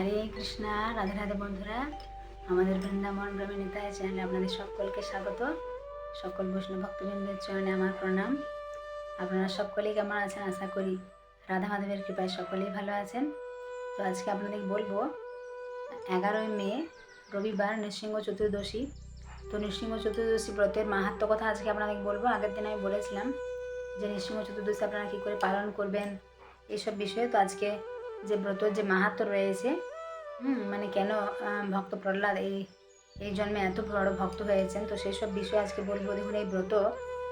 হরে কৃষ্ণা, রাধে রাধে বন্ধুরা। আমাদের বৃন্দাবন গ্রামে নিতায় চ্যানেলে আপনাদের সকলকে স্বাগত। সকল বৈষ্ণব ভক্তবৃন্দের চরণে আমার প্রণাম। আপনারা সকলেই কেমন আছেন আশা করি? রাধা মাধবের কৃপায় সকলেই ভালো আছেন। তো আজকে আপনাদের বলব, এগারোই মে, রবিবার নৃসিংহ চতুর্দশী। তো নৃসিংহ চতুর্দশী ব্রতের মাহাত্ম কথা আজকে আপনাদের বলব। আগের দিন আমি বলেছিলাম যে নৃসিংহ চতুর্দশী আপনারা কী করে পালন করবেন এইসব বিষয়ে। তো আজকে যে ব্রতর যে মাহাত্ম রয়েছে হুম মানে কেন ভক্ত প্রহ্লাদ এই এই জন্মে এত বড় ভক্ত হয়েছেন? তো সেই সব বিষয়ে আজকে বলব। দেখুন, এই ব্রত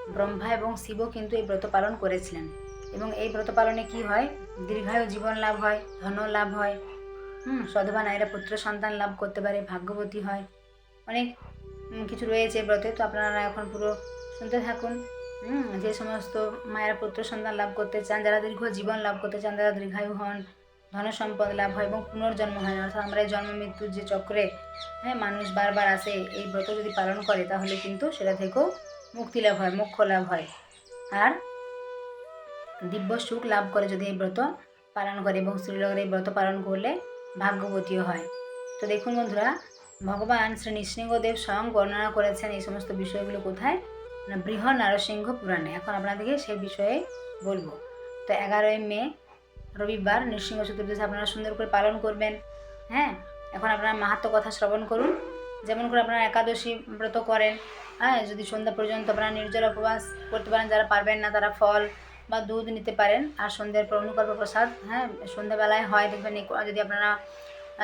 ব্রহ্মা এবং শিবও কিন্তু এই ব্রত পালন করেছিলেন। এবং এই ব্রত পালনে কি হয়? দীর্ঘায়ু জীবন লাভ হয়, ধন লাভ হয়। হুম, সধবা নারীরা পুত্র সন্তান লাভ করতে পারে, ভাগ্যবতী হয়। অনেক কিছু রয়েছে ব্রতে। তো আপনারা এখন পুরো শুনতে থাকুন। যে সমস্ত মায়েরা পুত্র সন্তান লাভ করতে চান, যারা দীর্ঘ জীবন লাভ করতে চান, যারা দীর্ঘায়ু হন ধন সম্পদ লাভ হয় এবং পুনর্জন্ম হয় না। অর্থাৎ আমরা জন্ম মৃত্যুর যে চক্রে হ্যাঁ মানুষ বারবার আসে এই ব্রত যদি পালন করে, তাহলে কিন্তু সেটা থেকেও মুক্তি লাভ হয়, মোক্ষ লাভ হয়। আর দিব্য সুখ লাভ করে যদি এই ব্রত পালন করে এবং স্ত্রীলোকের এই ব্রত পালন করলে ভাগ্যবতীও হয়। তো দেখুন বন্ধুরা, ভগবান শ্রী নৃসিংহদেব স্বয়ং বর্ণনা করেছেন এই সমস্ত বিষয়গুলো কোথায়? না বৃহৎ নারসিংহ পুরাণে। এখন আপনাদেরকে সেই বিষয়ে বলব। তো এগারোই মে রবিবার নৃসিংহ চতুর্দশী আপনারা সুন্দর করে পালন করবেন। হ্যাঁ এখন আপনারা মাহাত্ম কথা শ্রবণ করুন। যেমন করে আপনারা একাদশী ব্রত করেন। হ্যাঁ যদি সন্ধ্যা পর্যন্ত আপনারা নির্জল উপবাস করতে পারেন, যারা পারবেন না তারা ফল বা দুধ নিতে পারেন। আর সন্ধ্যের পর অনুকল্প প্রসাদ হ্যাঁ সন্ধ্যাবেলায় হয় দেখবেন যদি আপনারা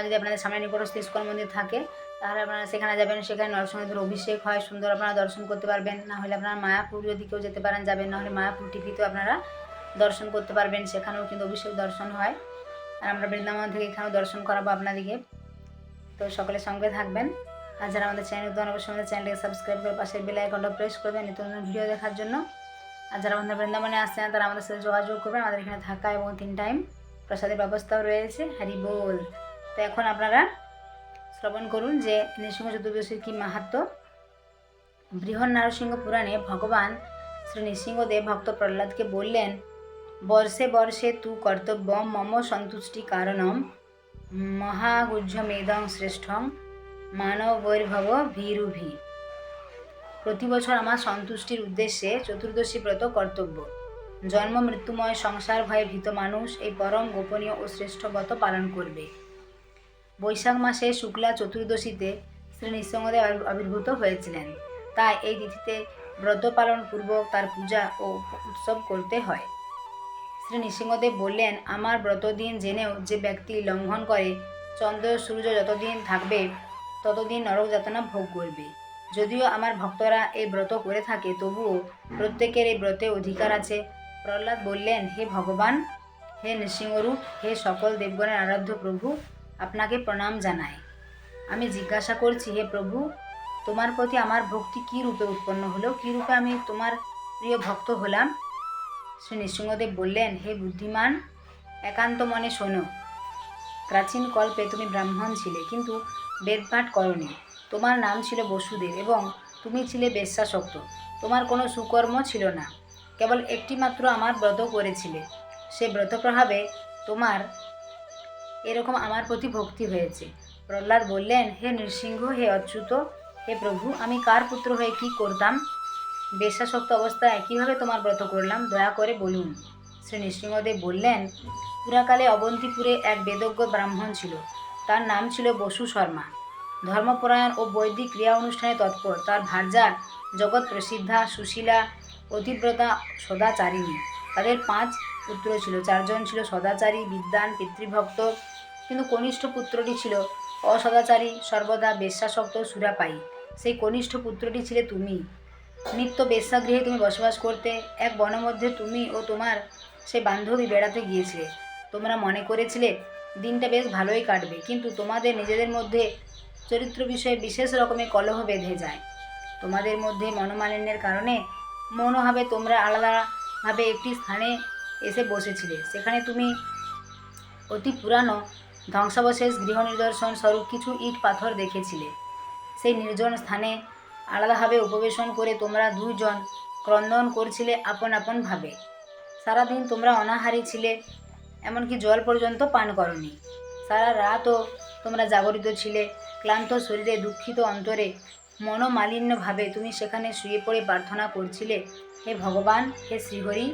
যদি আপনাদের সামনে নিকটস্থ ইস্কন মন্দির থাকে, তাহলে আপনারা সেখানে যাবেন, সেখানে নরসিংহের অভিষেক হয়, সুন্দর আপনারা দর্শন করতে পারবেন। না হলে আপনারা মায়াপুর যদি কেউ যেতে পারেন, যাবেন, না হলে মায়াপুর টিভিতেও আপনারা দর্শন করতে পারবেন, সেখানেও কিন্তু অভিষেক দর্শন হয়। আর আমরা বৃন্দাবন থেকে এখানেও দর্শন করাবো আপনাদেরকে। তো সকলের সঙ্গে থাকবেন। আর যারা আমাদের চ্যানেল নতুন অবশ্যই আমাদের চ্যানেলকে সাবস্ক্রাইব করে পাশের বেল আইকনটা প্রেস করবেন, নিত্য নতুন ভিডিও দেখার জন্য। আর যারা আমাদের বৃন্দাবনে আসছে না তারা আমাদের সাথে যোগাযোগ করবেন। আমাদের এখানে থাকা এবং তিন টাইম প্রসাদের ব্যবস্থাও রয়েছে। হ্যারি বল। তো এখন আপনারা শ্রবণ করুন যে নৃসিংহ চতুর্দশীর কী মাহাত্ম? বৃহৎ নারসিংহ পুরাণে ভগবান শ্রী নৃসিংহদেব ভক্ত প্রহ্লাদকে বললেন বর্ষে বর্ষে তু কর্তব্য মম সন্তুষ্টি কারণম মহাগুহ্যমেদং শ্রেষ্ঠং মানবৈর্ভব ভীরুভি। প্রতি বছর আমার সন্তুষ্টির উদ্দেশ্যে চতুর্দশী ব্রত কর্তব্য। জন্ম, মৃত্যুময়, সংসার ভয়ে ভীত মানুষ এই পরম গোপনীয় ও শ্রেষ্ঠ ব্রত পালন করবে। বৈশাখ মাসে শুক্লা চতুর্দশীতে শ্রী নৃসিংহদেব আবির্ভূত হয়েছিলেন। তাই এই তিথিতে ব্রত পালন পূর্বক তার পূজা ও উৎসব করতে হয়। শ্রী নৃসিংহদেব বললেন, আমার ব্রতদিন জেনেও যে ব্যক্তি লঙ্ঘন করে, চন্দ্র সূর্য যতদিন থাকবে, ততদিন নরক যাতনা ভোগ করবে। যদিও আমার ভক্তরা এই ব্রত করে থাকে, তবুও প্রত্যেকের এই ব্রতে অধিকার আছে। প্রহ্লাদ বললেন, হে ভগবান, হে নৃসিংহরূপ, হে সকল দেবগণের আরাধ্য প্রভু, আপনাকে প্রণাম জানাই। আমি জিজ্ঞাসা করছি, হে প্রভু, তোমার প্রতি আমার ভক্তি কী রূপে উৎপন্ন হলো? কী রূপে আমি তোমার প্রিয় ভক্ত হলাম? নৃসিংহদেব বললেন, হে বুদ্ধিমান, একান্ত মনে শোনো। প্রাচীন কল্পে তুমি ব্রাহ্মণ ছিলে, কিন্তু বেদপাঠ করনি। তোমার নাম ছিল বসুদেব এবং তুমি ছিলে বেশ্যাসক্ত। তোমার কোনো সুকর্ম ছিল না। কেবল একটি মাত্র আমার ব্রত করেছিলে। সে ব্রত প্রভাবে তোমার এরকম আমার প্রতি ভক্তি হয়েছে। প্রহ্লাদ বললেন, হে নৃসিংহ, হে অচ্যুত, হে প্রভু, আমি কার পুত্র হয়ে কি করতাম? বেশ্যাসক্ত অবস্থায় কীভাবে তোমার ব্রত করলাম, দয়া করে বলুন। শ্রী নৃসিংহদেব বললেন, পুরাকালে অবন্তিপুরে এক বেদজ্ঞ ব্রাহ্মণ ছিল। তার নাম ছিল বসু শর্মা। ধর্মপরায়ণ ও বৈদিক ক্রিয়া অনুষ্ঠানে তৎপর। তার ভার্যা জগৎ প্রসিদ্ধা সুশীলা, অতিব্রতা সদাচারিণী। তাদের পাঁচ পুত্র ছিল। চারজন ছিল সদাচারী, বিদ্বান, পিতৃভক্ত। কিন্তু কনিষ্ঠ পুত্রটি ছিল অসদাচারী, সর্বদা বেশ্যাসক্ত সুরাপায়ী। সেই কনিষ্ঠ পুত্রটি ছিলে তুমি। নিত্য বেশ্যাগৃহে তুমি বসবাস করতে এক বনের মধ্যে তুমি ও তোমার সেই বান্ধবী বেড়াতে গিয়েছিলে। তোমরা মনে করেছিলে, দিনটা বেশ ভালোই কাটবে, কিন্তু তোমাদের নিজেদের মধ্যে চরিত্র বিষয়ে বিশেষ রকমের কলহ বেঁধে যায়। তোমাদের মধ্যে মনোমালিন্যের কারণে মনোভাবে তোমরা আলাদাভাবে একটি স্থানে এসে বসেছিলে। সেখানে তুমি অতি পুরানো ধ্বংসাবশেষ গৃহ নিদর্শন স্বরূপ কিছু ইট পাথর দেখেছিলে। সেই নির্জন স্থানে আলাদাভাবে উপবেশন করে তোমরা দুইজন ক্রন্দন করছিলে আপন আপনভাবে সারাদিন তোমরা অনাহারী ছিলে, এমনকি জল পর্যন্ত পান করনি। সারা রাতও তোমরা জাগরিত ছিলে, ক্লান্ত শরীরে দুঃখিত অন্তরে, মনোমালিন্যভাবে তুমি সেখানে শুয়ে পড়ে প্রার্থনা করছিলে, হে ভগবান, হে শ্রীহরি,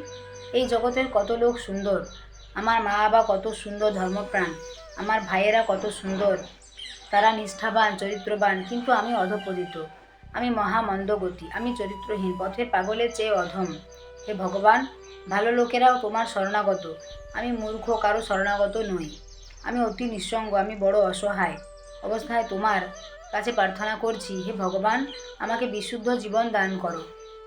এই জগতের কত লোক সুন্দর, আমার মা বাবা কত সুন্দর ধর্মপ্রাণ, আমার ভাইয়েরা কত সুন্দর, তারা নিষ্ঠাবান, চরিত্রবান, কিন্তু আমি অধপতিত। আমি মহামন্দগতি, আমি চরিত্রহীন, পথের পাগলের চেয়ে অধম। হে ভগবান, ভালো লোকেরাও তোমার শরণাগত, আমি মূর্খ, কারও শরণাগত নই। আমি অতি নিঃসঙ্গ, আমি বড় অসহায়। অবস্থায় তোমার কাছে প্রার্থনা করছি, হে ভগবান, আমাকে বিশুদ্ধ জীবন দান করো।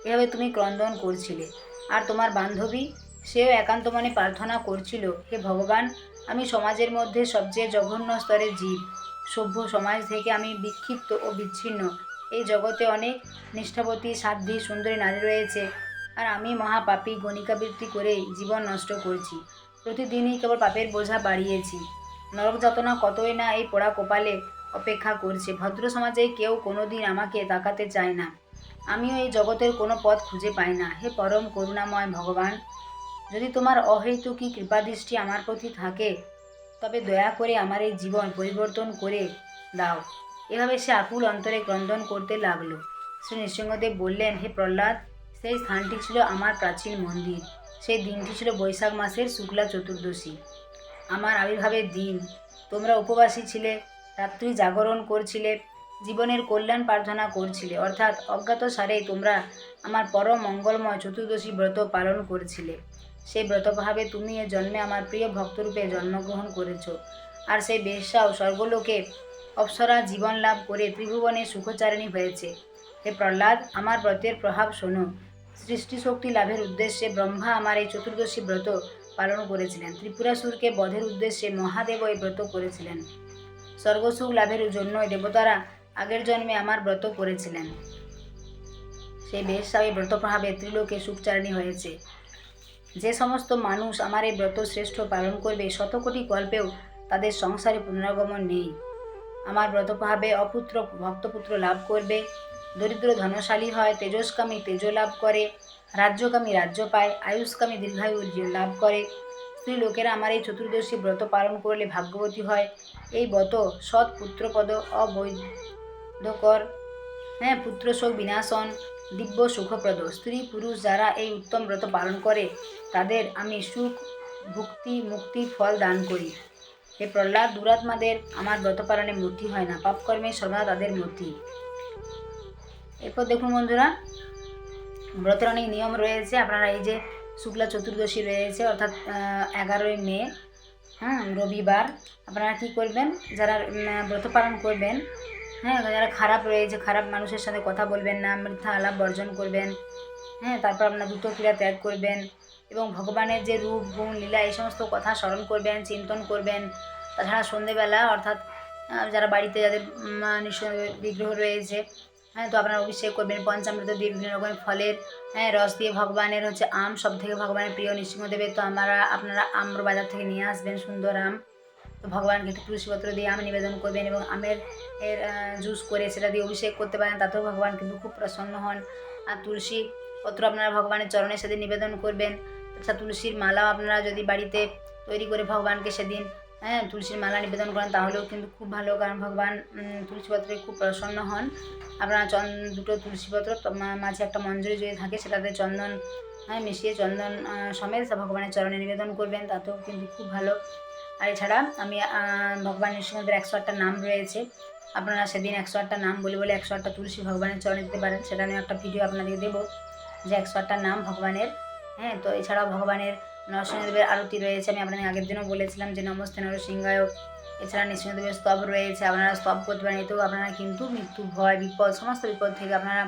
এভাবে তুমি ক্রন্দন করছিলে। আর তোমার বান্ধবী, সেও একান্ত মনে প্রার্থনা করছিল, হে ভগবান, আমি সমাজের মধ্যে সবচেয়ে জঘন্য স্তরের জীব। সভ্য সমাজ থেকে আমি বিক্ষিপ্ত ও বিচ্ছিন্ন। এই জগতে অনেক নিষ্ঠাবতী, সাধ্বী, সুন্দরী নারী রয়েছে। আর আমি মহাপাপী, গণিকাবৃত্তি করেই জীবন নষ্ট করছি। প্রতিদিনই কেবল পাপের বোঝা বাড়িয়েছি। নরক যাতনা কতই না এই পোড়া কপালে অপেক্ষা করছে। ভদ্র সমাজে কেউ কোনোদিন আমাকে তাকাতে চায় না। আমিও এই জগতের কোনো পথ খুঁজে পাই না। হে পরম করুণাময় ভগবান! যদি তোমার অহেতুকী কৃপাদৃষ্টি আমার প্রতি থাকে, তবে দয়া করে আমার এই জীবন পরিবর্তন করে দাও। এভাবে সে আকুল অন্তরে ক্রন্দন করতে লাগল। শ্রী নৃসিংহদেব বললেন, হে প্রহ্লাদ, সেই স্থানটি ছিল আমার প্রাচীন মন্দির। সেই দিনটি ছিল বৈশাখ মাসের শুক্লা চতুর্দশী। আমার আবির্ভাবের দিন। তোমরা উপবাসী ছিলে, রাত্রি জাগরণ করছিলে, জীবনের কল্যাণ প্রার্থনা করছিলে। অর্থাৎ অজ্ঞাত সারে তোমরা আমার পরম মঙ্গলময় চতুর্দশী ব্রত পালন করেছিলে। সেই ব্রতভাবে তুমি এ জন্মে আমার প্রিয় ভক্তরূপে জন্মগ্রহণ করেছ। আর সেই বেশ্যাও স্বর্গলোকে অপ্সরা জীবন লাভ করে ত্রিভুবনে সুখচারিণী হয়েছে। হে প্রহ্লাদ, আমার ব্রতের প্রভাব শোনো। সৃষ্টি শক্তি লাভের উদ্দেশ্যে ব্রহ্মা আমার এই চতুর্দশী ব্রত পালন করেছিলেন। ত্রিপুরাসুরকে বধের উদ্দেশ্যে মহাদেব এই ব্রত করেছিলেন। স্বর্গসুখ লাভের জন্য দেবতারা আগের জন্মে আমার ব্রত করেছিলেন। সেই এই ব্রত প্রভাবে ত্রিলোকে সুখচারিণী হয়েছে। যে সমস্ত মানুষ আমার এই ব্রত শ্রেষ্ঠ পালন করবে, শতকোটি কল্পেও তাদের সংসারে পুনরাগমন নেই। আমার ব্রত প্রভাবে অপুত্র ভক্তপুত্র লাভ করবে। দরিদ্র ধনশালী হয়, তেজস্কামী তেজ লাভ করে রাজ্যকামী রাজ্য পায়, আয়ুষ্কামী দীর্ঘায়ু লাভ করে। স্ত্রী লোকেরা আমার এই চতুর্দশী ব্রত পালন করলে ভাগ্যবতী হয়। এই ব্রত সৎ পুত্রপদ, অবৈধকর হ্যাঁ পুত্র শোক বিনাশন, দিব্য সুখপ্রদ। স্ত্রী পুরুষ যারা এই উত্তম ব্রত পালন করে, তাদের আমি সুখ, ভুক্তি মুক্তি ফল দান করি। হে প্রহ্লাদ, দুরাত্মাদের আমার ব্রত পালনে মূর্তি হয় না। পাপকর্মে সর্বদা তাদের মূর্তি। এরপর দেখুন বন্ধুরা, ব্রতের অনেক নিয়ম রয়েছে। আপনারা এই যে শুক্লা চতুর্দশী রয়েছে, অর্থাৎ এগারোই মে হ্যাঁ রবিবার, আপনারা কী করবেন? যারা ব্রত পালন করবেন হ্যাঁ যারা খারাপ রয়েছে, খারাপ মানুষের সাথে কথা বলবেন না মিথ্যা আলাপ বর্জন করবেন হ্যাঁ তারপর আপনার দ্রুত ক্রিয়া ত্যাগ করবেন এবং ভগবানের যে রূপ, গুণ, লীলা, এই সমস্ত কথা স্মরণ করবেন, চিন্তন করবেন। তাছাড়া সন্ধেবেলা অর্থাৎ যারা বাড়িতে যাদের বিগ্রহ রয়েছে হ্যাঁ তো আপনারা অভিষেক করবেন, পঞ্চামৃত দিয়ে বিভিন্ন রকমের ফলের হ্যাঁ রস দিয়ে ভগবানের হচ্ছে আম সব থেকে ভগবানের প্রিয় নৃসিংহদেবের। তো আমরা আপনারা আম্র বাজার থেকে নিয়ে আসবেন সুন্দর আম। তো ভগবানকে একটু তুলসীপত্র দিয়ে আম নিবেদন করবেন এবং আমের, এর জুস করে সেটা দিয়ে অভিষেক করতে পারেন, তাতেও ভগবান কিন্তু খুব প্রসন্ন হন। আর তুলসী পত্র আপনারা ভগবানের চরণের সাথে নিবেদন করবেন? আচ্ছা তুলসীর মালাও আপনারা যদি বাড়িতে তৈরি করে ভগবানকে সেদিন হ্যাঁ তুলসীর মালা নিবেদন করেন তাহলেও কিন্তু খুব ভালো। কারণ ভগবান তুলসীপত্রে খুব প্রসন্ন হন। আপনারা চন দুটো তুলসীপত্র মাঝে একটা মঞ্জুরি যদি থাকে সেটাতে চন্দন হ্যাঁ মিশিয়ে চন্দন সমেত ভগবানের চরণে নিবেদন করবেন তাতেও কিন্তু খুব ভালো। আর এছাড়া আমি আহ, ভগবান নৃসিংহদের একশো আটটা নাম রয়েছে। আপনারা সেদিন একশো আটটা নাম বলে বলে একশো আটটা তুলসী ভগবানের চরণে দিতে পারেন। সেটা নিয়ে একটা ভিডিও আপনাদেরকে দেবো। যে একশো নাম ভগবানের। হ্যাঁ তো এছাড়াও ভগবানের নরসিংহদেবের আরতি রয়েছে। আমি আপনাদের আগের দিনও বলেছিলাম যে নমস্তে নরসিংহায়। এছাড়া নৃসিংহদেবের স্তব রয়েছে। আপনারা স্তব করতে পারেন, এতেও আপনারা কিন্তু মৃত্যু ভয়, বিপদ, সমস্ত বিপদ থেকে আপনারা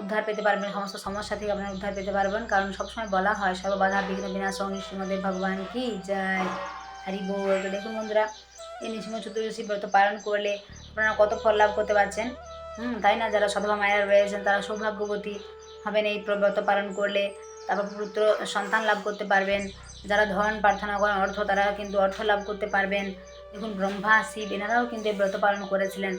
উদ্ধার পেতে পারবেন। সমস্ত সমস্যা থেকে আপনারা উদ্ধার পেতে পারবেন। কারণ সবসময় বলা হয়, সর্ববাধা বিঘ্ন বিনাশ, নৃসিংহদেব ভগবান কি জয়। হরি বল। তো দেখুন বন্ধুরা, এই নৃসিংহ চতুর্দশী ব্রত পালন করলে আপনারা কত ফল লাভ করতে পারছেন। হুম, তাই না? যারা সধবা মায়েরা রয়েছেন, তারা সৌভাগ্যবতী। হবেন এই ব্রত পালন করলে, তারপর পুত্র সন্তান লাভ করতে পারবেন। যারা ধন প্রার্থনা করেন, অর্থ তারা কিন্তু অর্থ লাভ করতে পারবেন। দেখুন, ব্রহ্মা, শিব, এনারাও কিন্তু এই ব্রত পালন করেছিলেন।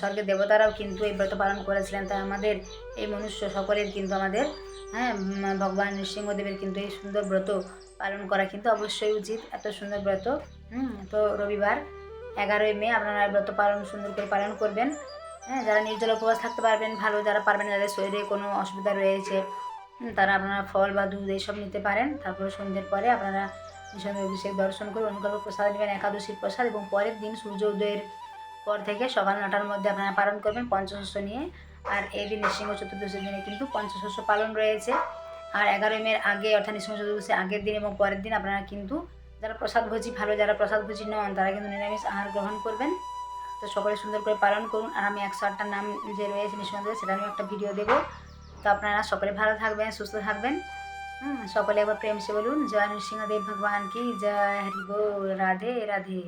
স্বর্গের দেবতারাও কিন্তু এই ব্রত পালন করেছিলেন। তাই আমাদের এই মনুষ্য সকলের কিন্তু আমাদের হ্যাঁ ভগবান নৃসিংহদেবের কিন্তু এই সুন্দর ব্রত পালন করা কিন্তু অবশ্যই উচিত। এত সুন্দর ব্রত, হুম, তো রবিবার এগারোই মে আপনারা ব্রত পালন সুন্দর করে পালন করবেন। হ্যাঁ যারা নির্জল উপবাস থাকতে পারবেন, ভালো যারা পারবেন, যাদের শরীরে কোনো অসুবিধা রয়েছে তারা আপনারা ফল বা দুধ এইসব নিতে পারেন। তারপরে সন্ধ্যের পরে আপনারা সন্ধ্যে অভিষেক দর্শন করে অনুকল্প প্রসাদ নেবেন, একাদশীর প্রসাদ এবং পরের দিন সূর্য উদয়ের পর থেকে সকাল নটার মধ্যে আপনারা পালন করবেন পঞ্চশস্য নিয়ে। আর এই দিন নৃসিংহ চতুর্দশীর দিনে কিন্তু পঞ্চশস্য পালন রয়েছে। আর এগারোই মের আগে, অর্থাৎ নৃসিংহ চতুর্দশী আগের দিন এবং পরের দিন আপনারা কিন্তু যারা প্রসাদ ভোজি, ভালো যারা প্রসাদ ভোজি নন, তারা কিন্তু নিরামিষ আহার গ্রহণ করবেন। তো সকলে সুন্দর করে পালন করুন। আর আমি একশো আটটার নাম যে রয়েছে নিঃসন্দেহে সেটা আমি একটা ভিডিও দেবো। তো আপনারা সকলে ভালো থাকবেন, সুস্থ থাকবেন। সকলে একবার প্রেম সে বলুন। জয় নৃসিংহদেব ভগবান কি, জয় হরিব রাধে রাধে।